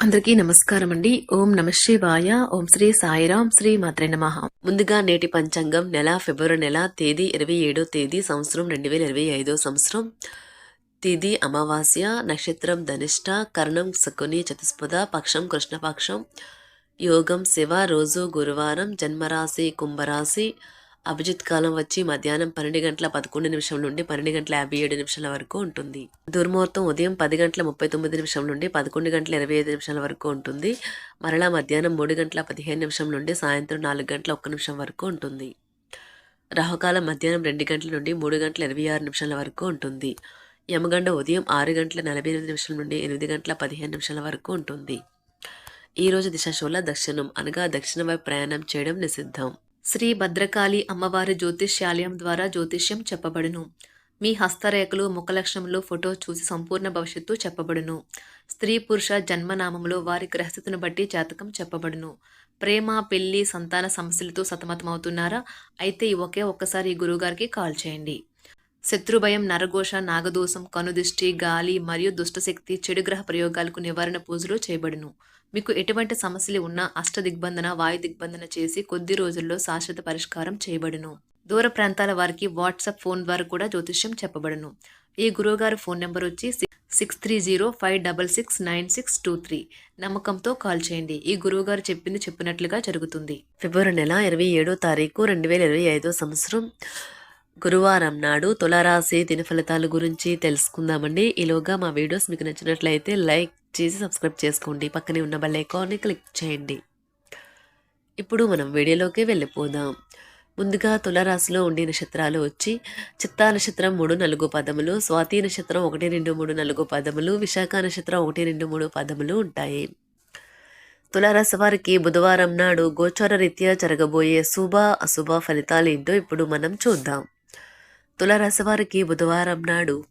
అందరికీ నమస్కారం అండి ఓం నమ శివాయ. ఓం శ్రీ సాయిరాం శ్రీ మాత్రే నమ. ముందుగా నేటి పంచాంగం నెల ఫిబ్రవరి నెల తేదీ ఇరవై ఏడో తేదీ సంవత్సరం రెండు వేల ఇరవై ఐదో సంవత్సరం. తేదీ అమావాస్య నక్షత్రం ధనిష్ట కర్ణం శకుని చతుస్పద పక్షం కృష్ణపక్షం యోగం శివ రోజు గురువారం జన్మరాశి కుంభరాశి అభిజిత్ కాలం వచ్చి మధ్యాహ్నం పన్నెండు గంటల పదకొండు నిమిషం నుండి పన్నెండు గంటల యాభై ఏడు నిమిషాల వరకు ఉంటుంది. దుర్ముహూర్తం ఉదయం పది గంటల ముప్పై తొమ్మిది నిమిషం నుండి పదకొండు గంటల ఇరవై ఐదు నిమిషాల వరకు ఉంటుంది. మరలా మధ్యాహ్నం మూడు గంటల పదిహేను నిమిషం నుండి సాయంత్రం నాలుగు గంటల ఒక్క నిమిషం వరకు ఉంటుంది. రాహుకాలం మధ్యాహ్నం రెండు గంటల నుండి మూడు గంటల ఇరవై ఆరు నిమిషాల వరకు ఉంటుంది. యమగండ ఉదయం ఆరు గంటల నలభై ఎనిమిది నిమిషాల నుండి ఎనిమిది గంటల పదిహేను నిమిషాల వరకు ఉంటుంది. ఈరోజు రోజు దక్షిణం అనగా దక్షిణ వైపు ప్రయాణం చేయడం నిషిద్ధం. శ్రీ భద్రకాళి అమ్మవారి జ్యోతిష్యాలయం ద్వారా జ్యోతిష్యం చెప్పబడును. మీ హస్తరేఖలు ముఖలక్షణంలో ఫోటో చూసి సంపూర్ణ భవిష్యత్తు చెప్పబడును. స్త్రీ పురుష జన్మనామంలో వారి గ్రహస్థితిని బట్టి జాతకం చెప్పబడును. ప్రేమ పెళ్ళి సంతాన సమస్యలతో సతమతమవుతున్నారా? అయితే ఒకే ఒక్కసారి ఈ గురువుగారికి కాల్ చేయండి. శత్రుభయం నరఘోష నాగదోషం కనుదిష్టి గాలి మరియు దుష్టశక్తి చెడు గ్రహ ప్రయోగాలకు నివారణ పూజలు చేయబడును. మీకు ఎటువంటి సమస్యలు ఉన్నా అష్ట దిగ్బంధన వాయు దిగ్బంధన చేసి కొద్ది రోజుల్లో శాశ్వత పరిష్కారం చేయబడును. దూర ప్రాంతాల వారికి వాట్సాప్ ఫోన్ ద్వారా కూడా జ్యోతిష్యం చెప్పబడును. ఈ గురువుగారు ఫోన్ నెంబర్ వచ్చి six three zero five double six nine six two three నమ్మకంతో కాల్ చేయండి. ఈ గురువుగారు చెప్పింది చెప్పినట్లుగా జరుగుతుంది. ఫిబ్రవరి నెల ఇరవై ఏడో తారీఖు రెండు వేల ఇరవై ఐదో సంవత్సరం గురువారం నాడు తులారాశి దిన ఫలితాల గురించి తెలుసుకుందామండి. ఈలోగా మా వీడియోస్ మీకు నచ్చినట్లయితే లైక్ చేసి సబ్స్క్రైబ్ చేసుకోండి. పక్కనే ఉన్న బెల్ ఐకాన్ని క్లిక్ చేయండి. ఇప్పుడు మనం వీడియోలోకి వెళ్ళిపోదాం. ముందుగా తులారాశిలో ఉండే నక్షత్రాలు వచ్చి చిత్తా నక్షత్రం మూడు నాలుగు పదములు స్వాతి నక్షత్రం ఒకటి రెండు మూడు నాలుగు పదములు విశాఖ నక్షత్రం ఒకటి రెండు మూడు పదములు ఉంటాయి. తులారాశి వారికి బుధవారం నాడు గోచార రీత్యా జరగబోయే శుభ అశుభ ఫలితాలు ఏంటో ఇప్పుడు మనం చూద్దాం. తులారాశి వారికి బుధవారం నాడు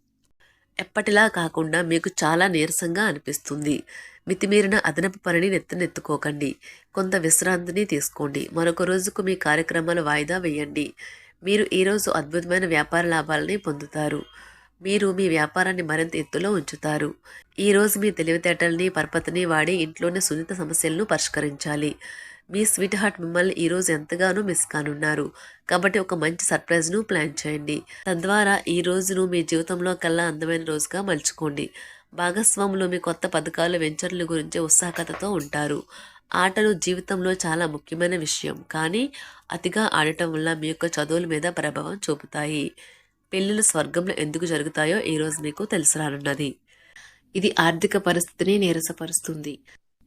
ఎప్పటిలా కాకుండా మీకు చాలా నీరసంగా అనిపిస్తుంది. మితిమీరిన అదనపు పనిని నెత్తనెత్తుకోకండి. కొంత విశ్రాంతిని తీసుకోండి. మరొక రోజుకు మీ కార్యక్రమాలు వాయిదా వేయండి. మీరు ఈరోజు అద్భుతమైన వ్యాపార లాభాలని పొందుతారు. మీరు మీ వ్యాపారాన్ని మరింత ఎత్తులో ఉంచుతారు. ఈరోజు మీ తెలివితేటల్ని పరపతిని వాడి ఇంట్లోని సున్నిత సమస్యలను పరిష్కరించాలి. మీ స్వీట్ హార్ట్ మిమ్మల్ని ఈరోజు ఎంతగానో మిస్ కానున్నారు. కాబట్టి ఒక మంచి సర్ప్రైజ్ను ప్లాన్ చేయండి. తద్వారా ఈ రోజును మీ జీవితంలో కల్లా అందమైన రోజుగా మలుచుకోండి. భాగస్వాములు మీ కొత్త పథకాలు వెంచర్ల గురించి ఉత్సాహకతతో ఉంటారు. ఆటలు జీవితంలో చాలా ముఖ్యమైన విషయం. కానీ అతిగా ఆడటం వల్ల మీ యొక్క చదువుల మీద ప్రభావం చూపుతాయి. పెళ్ళిళ్ళు స్వర్గంలో ఎందుకు జరుగుతాయో ఈరోజు మీకు తెలిసి రానున్నది ఇది ఆర్థిక పరిస్థితిని నీరసపరుస్తుంది.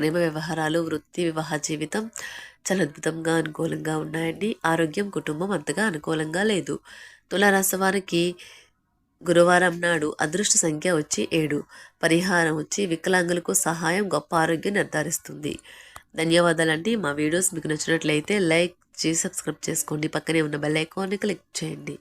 ప్రేమ వ్యవహారాలు వృత్తి వివాహ జీవితం చాలా అద్భుతంగా అనుకూలంగా ఉన్నాయండి. ఆరోగ్యం కుటుంబం అంతగా అనుకూలంగా లేదు. తులారాశి వారికి గురువారం నాడు అదృష్ట సంఖ్య వచ్చి ఏడు. పరిహారం వచ్చి వికలాంగులకు సహాయం గొప్ప ఆరోగ్యం నిర్ధారిస్తుంది. ధన్యవాదాలండి. మా వీడియోస్ మీకు నచ్చినట్లయితే లైక్ చేసి సబ్స్క్రైబ్ చేసుకోండి. పక్కనే ఉన్న బెల్ ఐకాన్ని క్లిక్ చేయండి.